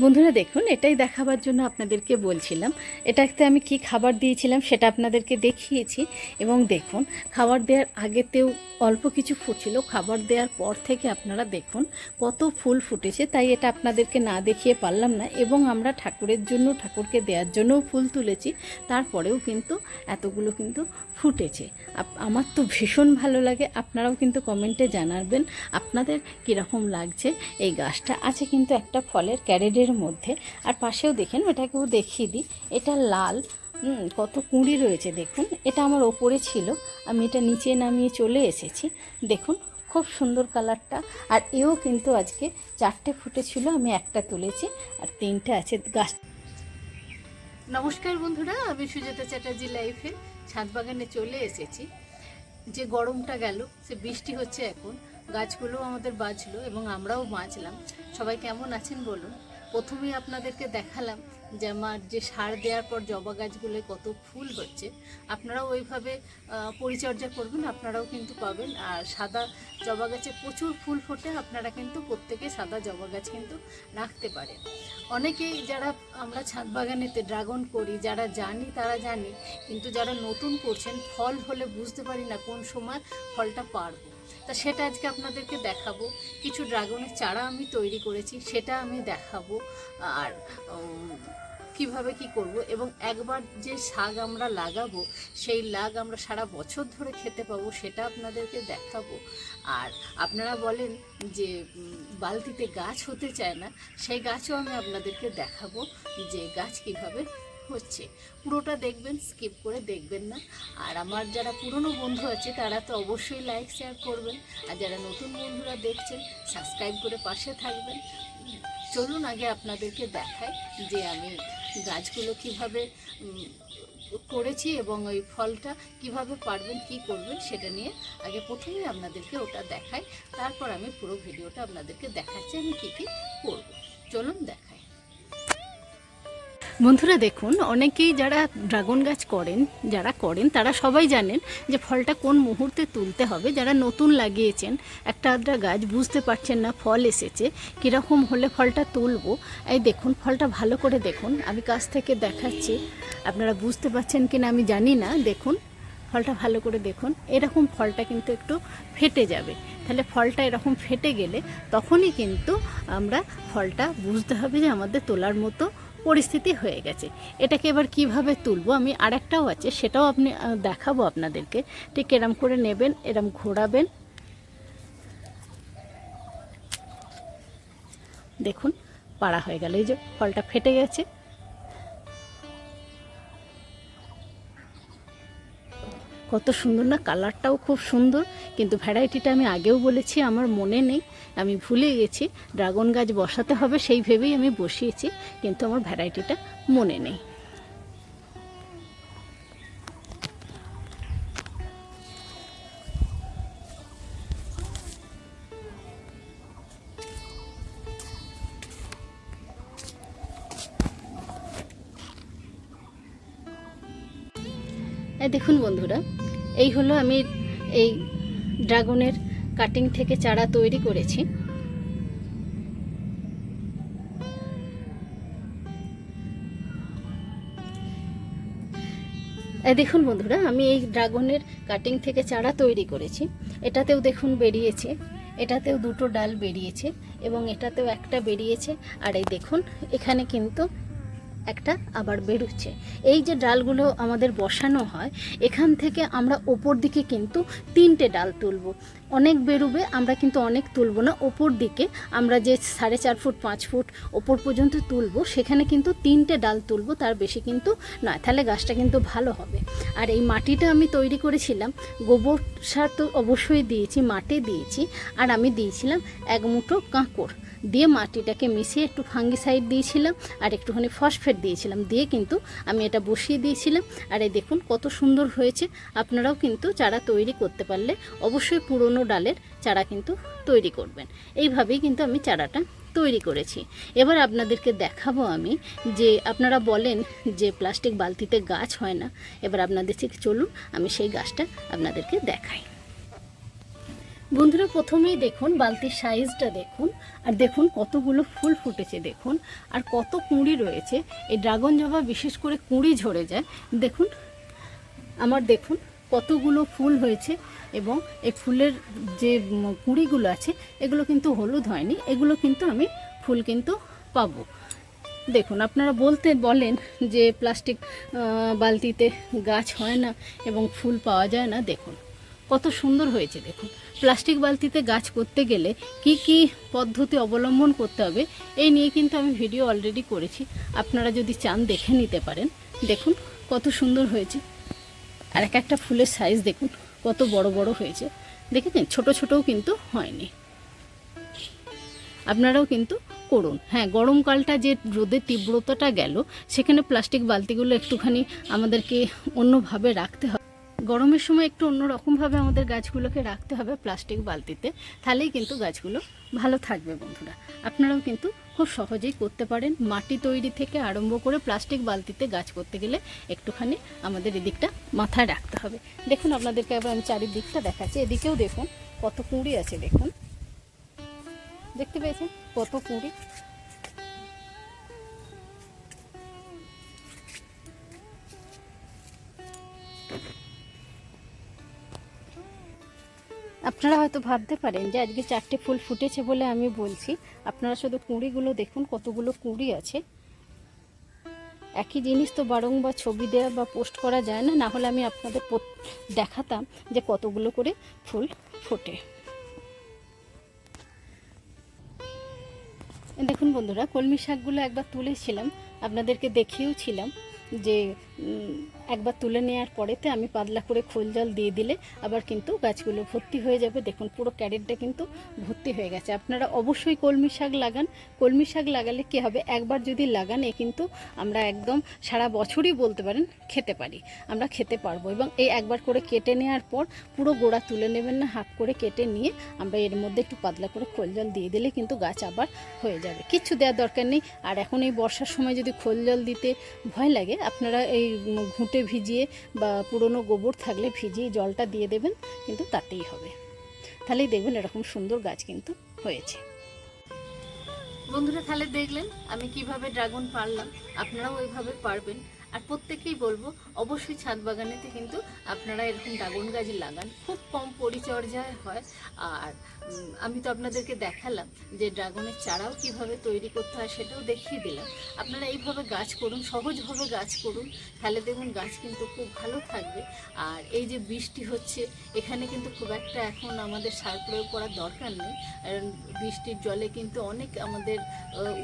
বন্ধুরা দেখুন, এটাই দেখাবার জন্য আপনাদেরকে বলছিলাম। এটাতে আমি কি খাবার দিয়েছিলাম সেটা আপনাদেরকে দেখিয়েছি। এবং দেখুন, খাবার দেওয়ার আগেতেও অল্প কিছু ফুটছিল। খাবার দেওয়ার পর থেকে আপনারা দেখুন, কত ফুল ফুটেছে। তাই এটা আপনাদেরকে না দেখিয়ে পারলাম না। এবং আমরা ঠাকুরের জন্য, ঠাকুরকে দেওয়ার জন্যও ফুল তুলেছি। তারপরেও কিন্তু এতগুলো কিন্তু ফুটেছে। আমার তো ভীষণ ভালো লাগে। আপনারাও কিন্তু কমেন্টে জানাবেন, আপনাদের কীরকম লাগছে এই গাছটা। আছে কিন্তু একটা ফলের ক্যারেডের মধ্যে। আর পাশেও দেখেন ওটাকেও দেখিয়ে দিই, এটা লাল কত কুঁড়ি রয়েছে দেখুন। এটা আমার ওপরে ছিল, আমি এটা নিচে নামিয়ে চলে এসেছি। দেখুন, খুব সুন্দর কালারটা। আর এও কিন্তু আজকে চারটে ফুটেছিল আমি একটা তুলেছি, আর তিনটে আছে গাছ। নমস্কার বন্ধুরা, আমি সুজাতা চ্যাটার্জি লাইফে ছাদ বাগানে চলে এসেছি। যে গরমটা গেল, সে বৃষ্টি হচ্ছে এখন গাছগুলো আমাদের বাঁচলো এবং আমরাও বাঁচলাম। সবাই কেমন আছেন বলুন? প্রথমেই আপনাদেরকে দেখালাম যে আমার যে সার দেওয়ার পর জবা গাছগুলো কত ফুল হচ্ছে। আপনারাও ওইভাবে পরিচর্যা করবেন, আপনারাও কিন্তু পাবেন। আর সাদা জবা গাছে প্রচুর ফুল ফোটে, আপনারা কিন্তু প্রত্যেকে সাদা জবা গাছ কিন্তু রাখতে পারেন। অনেকেই যারা আমরা ছাদ বাগানেতে ড্রাগন করি, যারা জানি তারা জানি, কিন্তু যারা নতুন করছেন, ফল হলে বুঝতে পারি না কোন সময় ফলটা পারব। তা সেটা আজকে আপনাদেরকে দেখাবো। কিছু ড্রাগনের চারা আমি তৈরি করেছি, সেটা আমি দেখাবো। আর কীভাবে কি করব এবং একবার যে শাক আমরা লাগাবো, সেই লাগ আমরা সারা বছর ধরে খেতে পাবো, সেটা আপনাদেরকে দেখাবো। আর আপনারা বলেন যে বালতিতে গাছ হতে চায় না, সেই গাছও আমি আপনাদেরকে দেখাবো যে গাছ কীভাবে হচ্ছে। পুরোটা দেখবেন স্কিপ করে দেখবেন না। আর আমার যারা পুরনো বন্ধু আছে, তারা তো অবশ্যই লাইক শেয়ার করবেন। আর যারা নতুন বন্ধুরা দেখছেন সাবস্ক্রাইব করে পাশে থাকবেন। চলুন আগে আপনাদেরকে দেখাই যে আমি গাছগুলো কীভাবে করেছি এবং ওই ফলটা কীভাবে পারবেন, কি করবেন সেটা নিয়ে আগে প্রথমে আপনাদেরকে ওটা দেখাই। তারপর আমি পুরো ভিডিওটা আপনাদেরকে দেখাচ্ছি, আমি কী কী করব। চলুন দেখাই। বন্ধুরা দেখুন, অনেকেই যারা ড্রাগন গাছ করেন, যারা করেন, তারা সবাই জানেন যে ফলটা কোন মুহূর্তে তুলতে হবে। যারা নতুন লাগিয়েছেন একটা আধটা গাছ, বুঝতে পারছেন না ফল এসেছে, কীরকম হলে ফলটা তুলবো। এই দেখুন, ফলটা ভালো করে দেখুন, আমি কাছ থেকে দেখাচ্ছি। আপনারা বুঝতে পারছেন কিনা আমি জানি না, দেখুন, ফলটা ভালো করে দেখুন, এরকম ফলটা কিন্তু একটু ফেটে যাবে। তাহলে ফলটা এরকম ফেটে গেলে তখনই কিন্তু আমরা ফলটা বুঝতে হবে যে আমাদের তোলার মতো পরিস্থিতি হয়ে গেছে। এটাকে এবার কীভাবে তুলব? আমি আরেকটাও আছে, সেটাও আপনি দেখাবো আপনাদেরকে। ঠিক এরম করে নেবেন, এরম ঘোরাবেন। দেখুন, পাড়া হয়ে গেল। এই যে ফলটা ফেটে গেছে। কত সুন্দর না, কালারটাও খুব সুন্দর, কিন্তু ভ্যারাইটিটা আমি আগেও বলেছি, আমার মনে নেই, আমি ভুলে গেছি ড্রাগন গাছ বসাতে হবে সেই ভেবেই আমি বসিয়েছি, কিন্তু আমার ভ্যারাইটিটা মনে নেই। দেখুন বন্ধুরা এই হলো আমি এই ড্রাগনের কাটিং থেকে চারা তৈরি করেছি। দেখুন বন্ধুরা, আমি এই ড্রাগনের কাটিং থেকে চারা তৈরি করেছি। এটাতেও দেখুন বেরিয়েছে, এটাতেও দুটো ডাল বেরিয়েছে এবং এটাতেও একটা বেরিয়েছে। আর এই দেখুন, এখানে কিন্তু একটা আবার বেরোচ্ছে। এই যে ডালগুলো আমাদের বসানো হয়, এখান থেকে আমরা ওপর দিকে কিন্তু তিনটে ডাল তুলব। অনেক বেরোবে, আমরা কিন্তু অনেক তুলব না। ওপর দিকে আমরা যে সাড়ে চার ফুট, পাঁচ ফুট ওপর পর্যন্ত তুলব, সেখানে কিন্তু তিনটে ডাল তুলব, তার বেশি কিন্তু নয়। তাহলে গাছটা কিন্তু ভালো হবে। আর এই মাটিটা আমি তৈরি করেছিলাম, গোবর সার তো অবশ্যই দিয়েছি, মাটি দিয়েছি, আর আমি দিয়েছিলাম এক মুঠো কাঁকড় দিয়ে মাটিটাকে মিশিয়ে একটু ফাঙ্গিসাইড দিয়েছিলাম, আর একটুখানি ফসফেট দিয়েছিলাম, দিয়ে কিন্তু আমি এটা বসিয়ে দিয়েছিলাম। আর এই দেখুন কত সুন্দর হয়েছে। আপনারাও কিন্তু চারা তৈরি করতে পারলে অবশ্যই পুরনো ডালের চারা কিন্তু তৈরি করবেন। এইভাবেই কিন্তু আমি চারাটা তৈরি করেছি। এবার আপনাদেরকে দেখাবো আমি যে আপনারা বলেন যে প্লাস্টিক বালতিতে গাছ হয় না। এবার আপনাদের চলুন, আমি সেই গাছটা আপনাদেরকে দেখাই। বন্ধুরা, প্রথমেই দেখুন, বালতির সাইজটা দেখুন, আর দেখুন কতগুলো ফুল ফুটেছে, দেখুন, আর কত কুঁড়ি রয়েছে। এই ড্রাগন জবা বিশেষ করে কুঁড়ি ঝরে যায়। দেখুন, আমার দেখুন, কতগুলো ফুল হয়েছে, এবং এই ফুলের যে কুঁড়িগুলো আছে, এগুলো কিন্তু হলুদ হয়নি, এগুলো কিন্তু আমি ফুল কিন্তু পাবো। দেখুন, আপনারা বলতে বলেন যে প্লাস্টিক বালতিতে গাছ হয় না এবং ফুল পাওয়া যায় না, দেখুন। কত সুন্দর হয়েছে দেখুন। প্লাস্টিক বালতিতে গাছ করতে গেলে কি কি পদ্ধতি অবলম্বন করতে হবে, এই নিয়ে কিন্তু আমি ভিডিও অলরেডি করেছি। আপনারা যদি চান দেখে নিতে পারেন। দেখুন কত সুন্দর হয়েছে। আর এক একটা ফুলের সাইজ দেখুন, কত বড় বড় হয়েছে। দেখেছেন? ছোট ছোটও কিন্তু হয়নি। আপনারাও কিন্তু করুন। হ্যাঁ গরমকালটা যে রোদের তীব্রতাটা গেল, সেখানে প্লাস্টিক বালতিগুলো একটুখানি আমাদেরকে অন্যভাবে রাখতে হবে। গরমের সময় একটু অন্যরকমভাবে আমাদের গাছগুলোকে রাখতে হবে প্লাস্টিক বালতিতে, তাহলেই কিন্তু গাছগুলো ভালো থাকবে বন্ধুরা। আপনারাও কিন্তু খুব সহজেই করতে পারেন। মাটি তৈরি থেকে আরম্ভ করে প্লাস্টিক বালতিতে গাছ করতে গেলে একটুখানি আমাদের এদিকটা মাথায় রাখতে হবে। দেখুন, আপনাদেরকে এবার আমি চারিদিকটা দেখাচ্ছি। এদিকেও দেখুন, কত কুঁড়ি আছে, দেখুন। দেখতে পেয়েছেন? কত কুঁড়ি? আপনারা হয়তো ভাবতে পারেন যে আজকে চারটে ফুল ফুটেছে বলে আমি বলছি। আপনারা শুধু কুঁড়িগুলো দেখুন, কতগুলো কুঁড়ি আছে। একই জিনিস তো বারংবার ছবি দেওয়া বা পোস্ট করা যায় না না হলে আমি আপনাদের দেখাতাম যে কতগুলো করে ফুল ফোটে। দেখুন বন্ধুরা, কলমি শাকগুলো একবার তুলেছিলাম, আপনাদেরকে দেখিয়েওছিলাম যে একবার তুলে নেওয়ার পরেতে আমি পাতলা করে খোল জল দিয়ে দিলে আবার কিন্তু গাছগুলো ভর্তি হয়ে যাবে। দেখুন পুরো ক্যারেটটা কিন্তু ভর্তি হয়ে গেছে। আপনারা অবশ্যই কলমি শাক লাগান। কলমি শাক লাগালে কি হবে? একবার যদি লাগান, এ কিন্তু আমরা একদম সারা বছরই বলতে পারেন খেতে পারি। আমরা খেতে পারব এবং এই একবার করে কেটে নেওয়ার পর পুরো গোড়া তুলে নেবেন না, হাফ করে কেটে নিয়ে আমরা এর মধ্যে একটু পাতলা করে খোল জল দিয়ে দিলে কিন্তু গাছ আবার হয়ে যাবে। কিচ্ছু দেওয়ার দরকার নেই। আর এখন এই বর্ষার সময় যদি খোল জল দিতে ভয় লাগে, আপনারা এই ঘুঁটে ভিজিয়ে বা পুরনো গোবর থাকলে ভিজিয়ে জলটা দিয়ে দেবেন, কিন্তু তাতেই হবে। তাহলেই দেখবেন এরকম সুন্দর গাছ কিন্তু হয়েছে। বন্ধুরা, তাহলে দেখলেন আমি কীভাবে ড্রাগন পারলাম। আপনারাও ওইভাবে পারবেন। আর প্রত্যেকেই বলব, অবশ্যই ছাদ বাগানেতে কিন্তু আপনারা এরকম ড্রাগন গাছ লাগান। খুব কম পরিচর্যায় হয়। আর আমি তো আপনাদেরকে দেখালাম যে ড্রাগনের চারাও কীভাবে তৈরি করতে হয় সেটাও দেখিয়ে দিলাম। আপনারা এইভাবে গাছ করুন, সহজভাবে গাছ করুন, তাহলে দেখুন গাছ কিন্তু খুব ভালো থাকবে। আর এই যে বৃষ্টি হচ্ছে, এখানে কিন্তু খুব একটা এখন আমাদের সার প্রয়োগ করার দরকার নেই। বৃষ্টির জলে কিন্তু অনেক আমাদের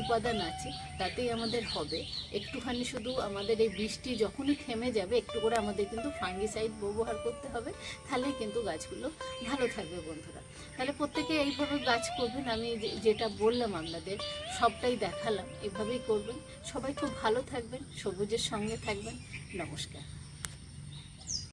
উপাদান আছে, তাতেই আমাদের হবে। একটুখানি শুধু আমাদের এই বৃষ্টি যখনই থেমে যাবে, একটু করে আমাদের কিন্তু ফাঙ্গিসাইড ব্যবহার করতে হবে, তাহলেই কিন্তু গাছগুলো ভালো থাকবে বন্ধুরা। তাহলে প্রত্যেকে এইভাবে গাছ করবেন, আমি যেটা বললাম আপনাদের, সবটাই দেখালাম, এভাবেই করবেন। সবাই খুব ভালো থাকবেন, সবুজের সঙ্গে থাকবেন। নমস্কার।